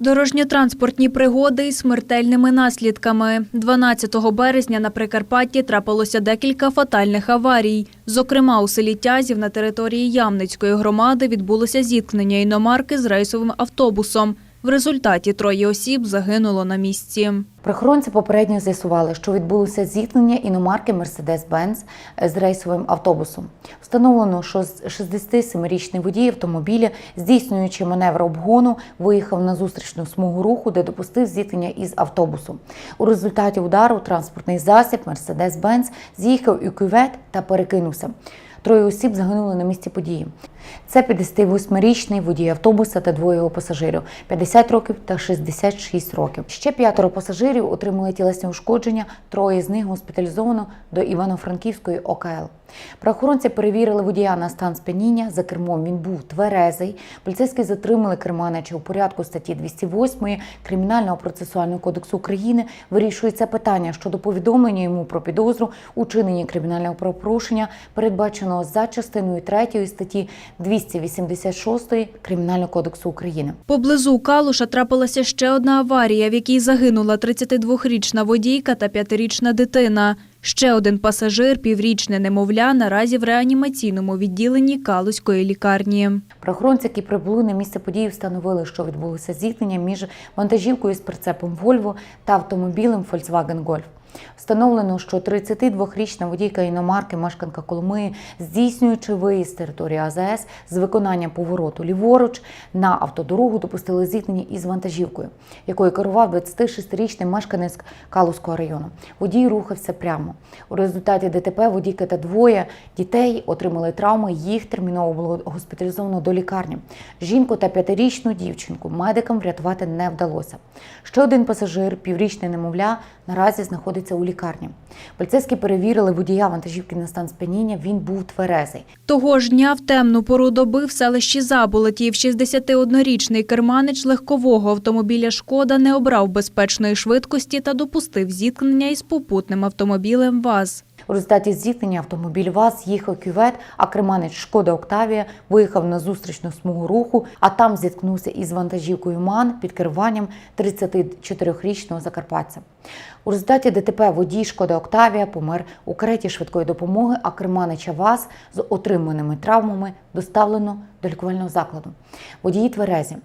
Дорожньо-транспортні пригоди із смертельними наслідками. 12 березня на Прикарпатті трапилося декілька фатальних аварій. Зокрема, у селі Тязів на території Ямницької громади відбулося зіткнення іномарки з рейсовим автобусом. В результаті троє осіб загинуло на місці. Правоохоронці попередньо з'ясували, що відбулося зіткнення іномарки Mercedes-Benz з рейсовим автобусом. Встановлено, що з 67-річний водій автомобіля, здійснюючи маневр обгону, виїхав на зустрічну смугу руху, де допустив зіткнення із автобусом. У результаті удару транспортний засіб Mercedes-Benz з'їхав у кювет та перекинувся. Троє осіб загинули на місці події. Це 58-річний водій автобуса та двоє його пасажирів 50 років та 66 років. Ще п'ятеро пасажирів отримали тілесні ушкодження. Троє з них госпіталізовано до Івано-Франківської ОКЛ. Правоохоронці перевірили водія на стан сп'яніння. За кермом він був тверезий. Поліцейські затримали керманича у порядку статті 208 Кримінального процесуального кодексу України. Вирішується питання щодо повідомлення йому про підозру у чиненні кримінального правопорушення, передбаченого за частиною 3 статті 286 Кримінального кодексу України. Поблизу Калуша трапилася ще одна аварія, в якій загинула 32-річна водійка та 5-річна дитина. Ще один пасажир, піврічне немовля, наразі в реанімаційному відділенні Калуської лікарні. Прохоронці, які прибули на місце події, встановили, що відбулося зіткнення між вантажівкою з прицепом Volvo та автомобілем Volkswagen Golf. Встановлено, що 32-річна водійка іномарки, мешканка Коломиї, здійснюючи виїзд з території АЗС з виконанням повороту ліворуч на автодорогу, допустили зіткнення із вантажівкою, якою керував 26-річний мешканець Калузького району. Водій рухався прямо. У результаті ДТП водійка та двоє дітей отримали травми. Їх терміново було госпіталізовано до лікарні. Жінку та п'ятирічну дівчинку медикам врятувати не вдалося. Ще один пасажир, піврічний немовля, наразі знаходиться у лікарні. Поліцейські перевірили водія вантажівки на стан сп'яніння. Він був тверезий. Того ж дня в темну пору доби в селищі Заболотів 61-річний керманич легкового автомобіля «Шкода» не обрав безпечної швидкості та допустив зіткнення із попутним автомобілем ВАЗ. У результаті зіткнення автомобіль ВАЗ їхав кювет, а керманець Шкода Октавія виїхав на зустрічну смугу руху, а там зіткнувся із вантажівкою МАН під керуванням 34-річного закарпатця. У результаті ДТП водій Шкода Октавія помер у кареті швидкої допомоги, а керманича ВАЗ з отриманими травмами доставлено до лікувального закладу. Водії тверезі.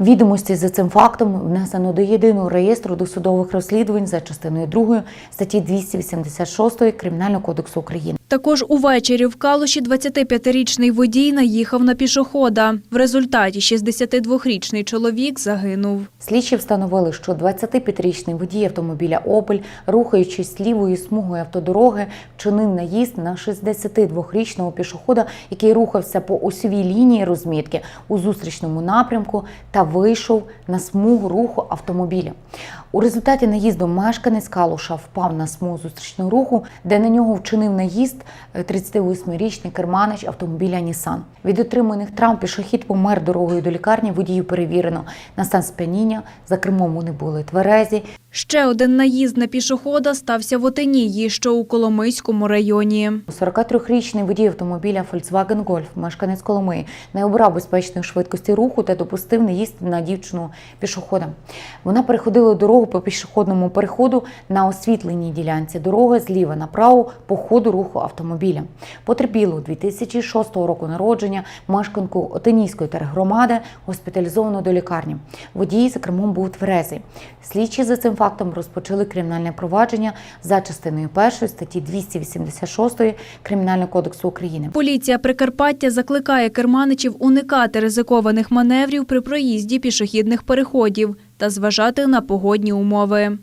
Відомості за цим фактом внесено до єдиного реєстру досудових розслідувань за частиною 2 статті 286 Кримінального кодексу України. Також увечері в Калуші 25-річний водій наїхав на пішохода. В результаті 62-річний чоловік загинув. Слідчі встановили, що 25-річний водій автомобіля Опель, рухаючись лівою смугою автодороги, вчинив наїзд на 62-річного пішохода, який рухався по осьовій лінії розмітки у зустрічному напрямку та вийшов на смугу руху автомобіля. У результаті наїзду мешканець Калуша впав на смугу зустрічного руху, де на нього вчинив наїзд е, 38-річний керманич автомобіля Нісан. Від отриманих травм пішохід помер дорогою до лікарні. Водію перевірено на стан сп'яніння. За кермом вони були тверезі. Ще один наїзд на пішохода стався в Отинії, що у Коломийському районі. 43-річний водій автомобіля Volkswagen Golf, мешканець Коломиї, не обрав безпечної швидкості руху та допустив наїзд на дівчину пішохода. Вона переходила дорогу по пішохідному переходу на освітленій ділянці дороги зліва направо по ходу руху автомобіля. Потерпілу 2006 року народження мешканку Отинійської тергромади госпіталізовано до лікарні. Водій за кермом був тверезий. Слідчі за цим фактом розпочали кримінальне провадження за частиною 1 статті 286 Кримінального кодексу України. Поліція Прикарпаття закликає керманичів уникати ризикованих маневрів при проїзді пішохідних переходів та зважати на погодні умови.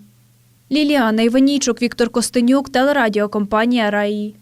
Ліліана Іванійчук, Віктор Костенюк, телерадіокомпанія «Раї».